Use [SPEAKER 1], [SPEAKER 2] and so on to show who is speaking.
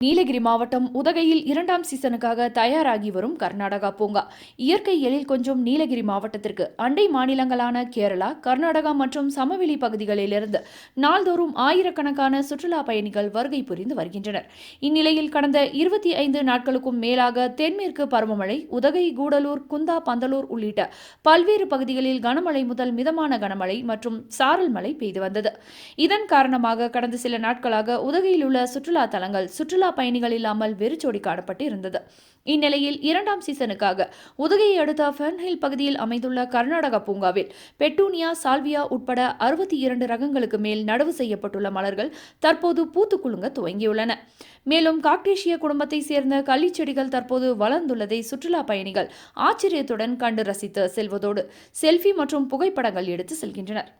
[SPEAKER 1] நீலகிரி மாவட்டம் உதகையில் இரண்டாம் சீசனுக்காக தயாராகி வரும் கர்நாடகா பூங்கா. இயற்கை எழில் கொஞ்சம் நீலகிரி மாவட்டத்திற்கு அண்டை மாநிலங்களான கேரளா கர்நாடகா மற்றும் சமவெளி பகுதிகளிலிருந்து நாள்தோறும் ஆயிரக்கணக்கான சுற்றுலா பயணிகள் வருகை புரிந்து வருகின்றனர். இந்நிலையில் கடந்த இருபத்தி ஐந்து நாட்களுக்கும் மேலாக தென்மேற்கு பருவமழை உதகை கூடலூர் குந்தா பந்தலூர் உள்ளிட்ட பல்வேறு பகுதிகளில் கனமழை முதல் மிதமான கனமழை மற்றும் சாரல் மழை பெய்து வந்தது. இதன் காரணமாக கடந்த சில நாட்களாக உதகையில் உள்ள சுற்றுலா தலங்கள் சுற்றுலா பயணிகள் இல்லாமல் வெறிச்சோடி காணப்பட்டு இருந்தது இந்நிலையில் இரண்டாம் சீசனுக்காக உதகையை அடுத்த ஃபென்ஹில் பகுதியில் அமைந்துள்ள கர்நாடகா பூங்காவில் பெட்டூனியா சால்வியா உட்பட அறுபத்தி இரண்டு ரகங்களுக்கு மேல் நடவு செய்யப்பட்டுள்ள மலர்கள் தற்போது பூத்து குலுங்க துவங்கியுள்ளன. மேலும் காக்டேஷிய குடும்பத்தை சேர்ந்த கள்ளிச்செடிகள் தற்போது வளர்ந்துள்ளதை சுற்றுலா பயணிகள் ஆச்சரியத்துடன் கண்டு ரசித்து செல்வதோடு செல்ஃபி மற்றும் புகைப்படங்கள் எடுத்து செல்கின்றனர்.